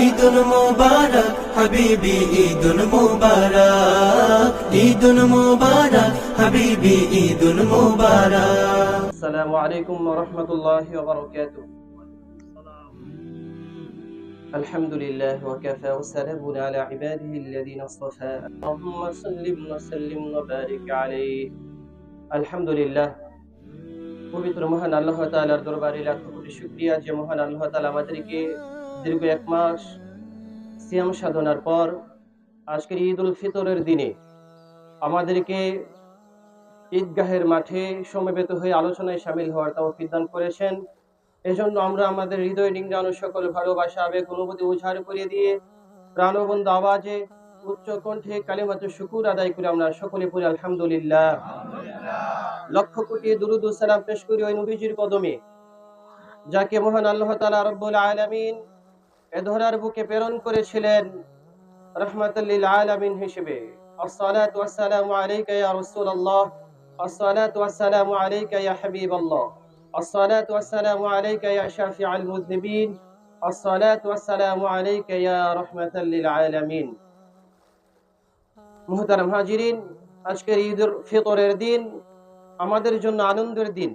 ঈদুল মুবারক হাবিবি ঈদুল মুবারক ঈদুল মুবারক হাবিবি ঈদুল মুবারক السلام عليكم ورحمة الله وبركاته الحمد لله وكفى وسلام على عباده الذين اصطفى اللهم صل وسلم وبارك عليه الحمد لله পবিত্র মহান আল্লাহ তাআলার দরবারে লাখ কোটি শুকরিয়া যে মহান আল্লাহ তাআলা আমাদেরকে দীর্ঘ এক মাস সিয়াম সাধনার পর আজকের ঈদ উল ফিতরের দিনে আমাদেরকে ঈদগাহের মাঠে সমবেত হয়ে আলোচনায় সামিল হওয়ার তৌফিক দান করেছেন। এজন্য আমরা আমাদের হৃদয় নিংড়ানো সকল ভালোবাসা, আবেগ, অনুভূতি উজাড় করে দিয়ে প্রাণবন্ধ আওয়াজে উচ্চ কণ্ঠে কালিমাতে শুকুর আদায় করে আমরা সকলে পড়ি, আলহামদুলিল্লাহ। লক্ষ কোটি দুরুদ ও সালাম পেশ করি ওই নবীজির কদমে, যাকে মহান আল্লাহ তাআলা রব্বুল আলামিন এ ধরার বুকে প্রেরণ করেছিলেন রহমতুল্লিল আলমিন হিসেবে। আসসালাতু আসসালামু আলাইকা হাজিরিন, আজকের ঈদুল ফিতরের দিন আমাদের জন্য আনন্দের দিন।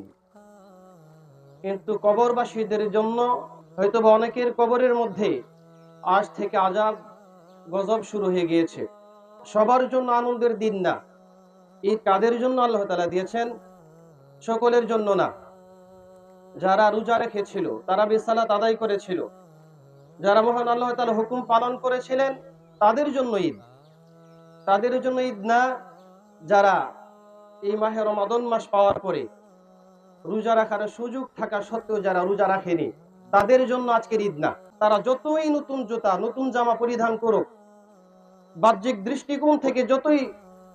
কিন্তু কবরবাসীদের জন্য হয়তোবা অনেকের কবরের মধ্যে আজ থেকে আজাব, গজব শুরু হয়ে গিয়েছে। সবার জন্য আনন্দের দিন না। ঈদ কাদের জন্য আল্লাহ তালা দিয়েছেন? সকলের জন্য না। যারা রোজা রেখেছিল, তারা বিসালাত আদায় করেছিল। যারা মহান আল্লাহ তালা হুকুম পালন করেছিলেন, তাদের জন্য ঈদ। তাদের জন্য ঈদ না, যারা এই মাহে রমাদন মাস পাওয়ার পরে রোজা রাখার সুযোগ থাকা সত্ত্বেও যারা রোজা রাখেনি। তাদের জন্য আজকের ঈদ না। তারা যতই নতুন জুতা, নতুন জামা পরিধান করুক, বাহ্যিক দৃষ্টিকোণ থেকে যতই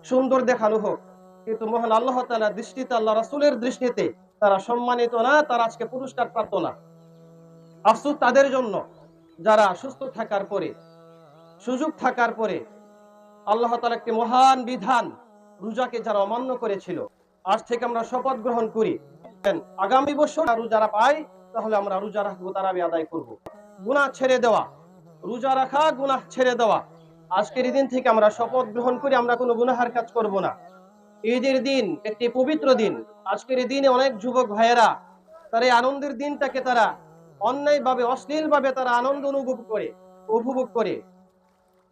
সুন্দর দেখানো হোক, কিন্তু মহান আল্লাহ তালা দৃষ্টিতে, আল্লাহ রাসুলের দৃষ্টিতে তারা সম্মানিত না, তারা আজকে পুরস্কার প্রাপ্ত না। আফসুস তাদের জন্য, যারা সুস্থ থাকার পরে, সুযোগ থাকার পরে আল্লাহ তালা একটি মহান বিধান, রোজাকে যারা অমান্য করেছিল, আজ থেকে আমরা শপথ গ্রহণ করি। আগামী বছর রোজারা পাই তাহলে আমরা রোজা রাখব তারাবি আদায় করব। গুনাহ ছেড়ে দেওয়া। রোজা রাখা, গুনাহ ছেড়ে দেওয়া। আজকের দিন থেকে আমরা শপথ গ্রহণ করি আমরা কোনো গুনাহার কাজ করব না। ঈদের দিন, একটি পবিত্র দিন। আজকের দিনে অনেক যুবক ভাইয়েরা, তার এই আনন্দের দিনটাকে তারা অন্যায়ভাবে, অশ্লীলভাবে তারা আনন্দ অনুভব করে, উপভোগ করে।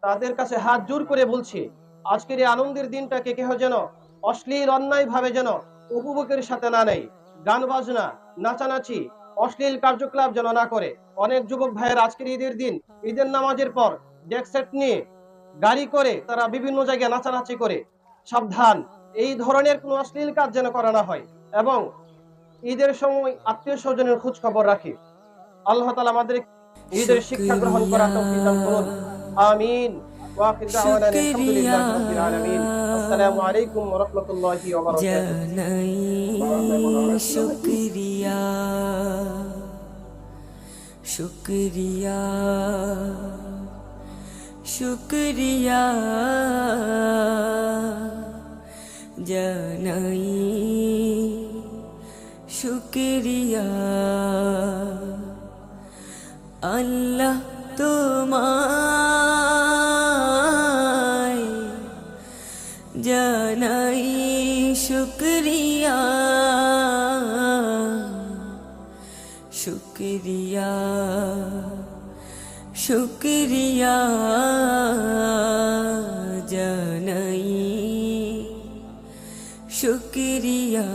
তাদের কাছে হাত জোর করে বলছে, আজকের এই আনন্দের দিনটাকে কেহ যেন অশ্লীল অন্যায় ভাবে যেন উপভোগের সাথে না নেয়। গান বাজনা, নাচানাচি অশ্লীল কার্যকলাপ যেন না করে। অনেক যুবক ভাইয়ের আজকের ঈদের দিন, ঈদের নামাজের পর ডেক সেট নিয়ে গাড়ি করে তারা বিভিন্ন জায়গায় নাচানাচি করে। সাবধান, এই ধরনের কোনো অশ্লীল কাজ যেন করা না হয় এবং ঈদের সময় আত্মীয় স্বজনের খোঁজ খবর রাখি। আল্লাহ তালা আমাদের ঈদের শিক্ষা গ্রহণ করা করুন। আমিন। জানাই শুক্রিয়া জানাই আল্লাহ তোমায় শুক্রিয়া শুক্রিয়া শুক্রিয়া জানাই শুক্রিয়া